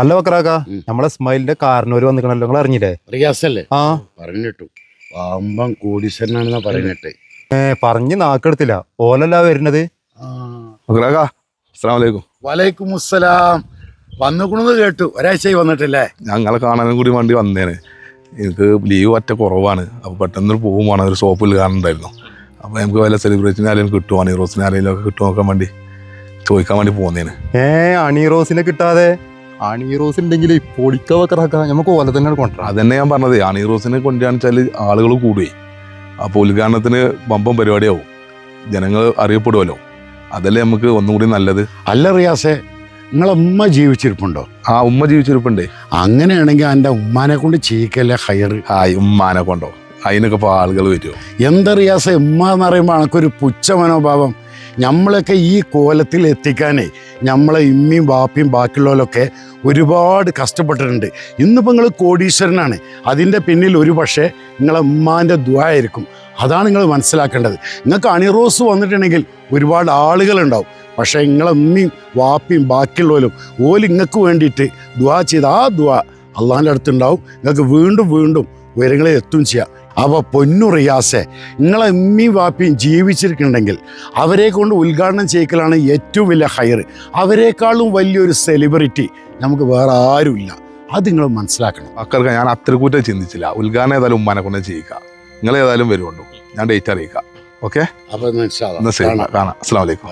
അല്ല വക്രാക്ക നമ്മളെ സ്മൈലിന്റെ കാരണവര് വന്നിക്കണല്ലോ നിങ്ങൾ അറിഞ്ഞില്ലേ? റിയാസല്ലേ ആ. പറഞ്ഞിട്ടു. പാമ്പം കോടീശ്വരനാണെന്നാ പറഞ്ഞിട്ട് ഏ പറഞ്ഞ് നാക്കെടുത്തില്ല. ഓലല്ല വരുന്നത്? അസ്സാം വലൈക്കും വലൈക്കും അസ്സലാം വന്നുകുണെന്ന് കേട്ടു. ഒരാഴ്ചയായി വന്നിട്ടില്ലേ? ഞങ്ങളെ കാണാനും കൂടി വണ്ടി വന്നേനെ. എനിക്ക് ലീവ് ഒറ്റ കുറവാണ്. അപ്പോൾ പെട്ടെന്ന് പോകുമ്പോൾ ഒരു ഷോപ്പിൽ കാണുന്നുണ്ടായിരുന്നു അപ്പോൾ നമുക്ക് വല്ല സെലിബ്രേറ്റിന് ആരെങ്കിലും കിട്ടുമോ അനീറോസിന് ആരെങ്കിലും ഒക്കെ കിട്ടുമോ നോക്കാൻ വേണ്ടി? ചോദിക്കാൻ വേണ്ടി പോകുന്നേന് ഏ അണീറോസിനെ കിട്ടാതെ? അണീറോസ് ഉണ്ടെങ്കിൽ പൊളിക്ക വക്രാക്ക നമുക്ക് ഓല തന്നെ കൊണ്ടുവരാം അതന്നെ ഞാൻ പറഞ്ഞത്. അണീറോസിനെ കൊണ്ടുവരാന്ന് വെച്ചാൽ ആളുകൾ കൂടുകയും അപ്പോൾ ഉദ്ഘാടനത്തിന് ബമ്പം പരിപാടിയാവും. ജനങ്ങൾ അറിയപ്പെടുമല്ലോ അതല്ലേ നമുക്ക് ഒന്നുകൂടി നല്ലത്? അല്ല റിയാസെ നിങ്ങളെ ഉമ്മ ജീവിച്ചിരിപ്പുണ്ടോ? ആ ഉമ്മ ജീവിച്ചിരിപ്പുണ്ടേ. അങ്ങനെയാണെങ്കിൽ എന്റെ ഉമ്മാനെ കൊണ്ട് ചെയ്യിക്കല്ലേ ഹയർ ആ ഉമ്മാനെ കൊണ്ടോ? അതിനൊക്കെ ഇപ്പോൾ ആളുകൾ വരുമോ എന്താ റിയാസെ ഉമ്മ എന്ന് പറയുമ്പോൾ എനിക്കൊരു പുച്ഛ മനോഭാവം. നമ്മളൊക്കെ ഈ കോലത്തിൽ എത്തിക്കാനേ നമ്മളെ ഇമ്മിയും ബാപ്പയും ബാക്കിയുള്ളവരൊക്കെ ഒരുപാട് കഷ്ടപ്പെട്ടിട്ടുണ്ട്. ഇന്നിപ്പോൾ നിങ്ങൾ കോടീശ്വരനാണ്. അതിന്റെ പിന്നിൽ ഒരു പക്ഷേ നിങ്ങളെ ഉമ്മാന്റെ ദ്വായിരിക്കും അതാണ് നിങ്ങൾ മനസ്സിലാക്കേണ്ടത്. നിങ്ങൾക്ക് അണിറോസ് വന്നിട്ടുണ്ടെങ്കിൽ ഒരുപാട് ആളുകളുണ്ടാവും. പക്ഷേ നിങ്ങളെ ഉമ്മയും വാപ്പയും ബാക്കിയുള്ളവരും ഓൽ നിങ്ങൾക്ക് വേണ്ടിയിട്ട് ദ്വാ ചെയ്ത് ആ ദ്വാ അള്ളാഹിന്റെ അടുത്തുണ്ടാവും. നിങ്ങൾക്ക് വീണ്ടും വീണ്ടും ഉയരങ്ങളെ എത്തും ചെയ്യാം. അപ്പോൾ പൊന്നു റിയാസെ നിങ്ങളെ ഉമ്മയും വാപ്പിയും ജീവിച്ചിരിക്കുന്നുണ്ടെങ്കിൽ അവരെ കൊണ്ട് ഉദ്ഘാടനം ചെയ്യിക്കലാണ് ഏറ്റവും വലിയ ഹയർ അവരെക്കാളും വലിയൊരു സെലിബ്രിറ്റി നമുക്ക് വേറെ ആരുമില്ല. അത് നിങ്ങൾ മനസ്സിലാക്കണം. മക്കൾക്ക് ഞാൻ അത്ര കൂറ്റം ചിന്തിച്ചില്ല. ഉദ്ഘാടനം ഏതായാലും ഉമ്മാനെ കൊണ്ട് ചെയ്യുക. നിങ്ങൾ ഏതായാലും വരുമുണ്ടോ ഞാൻ ഡേറ്റ് അറിയിക്കാം. ഓക്കെ അപ്പോൾ കാണാം. അസ്സാം വലൈക്കും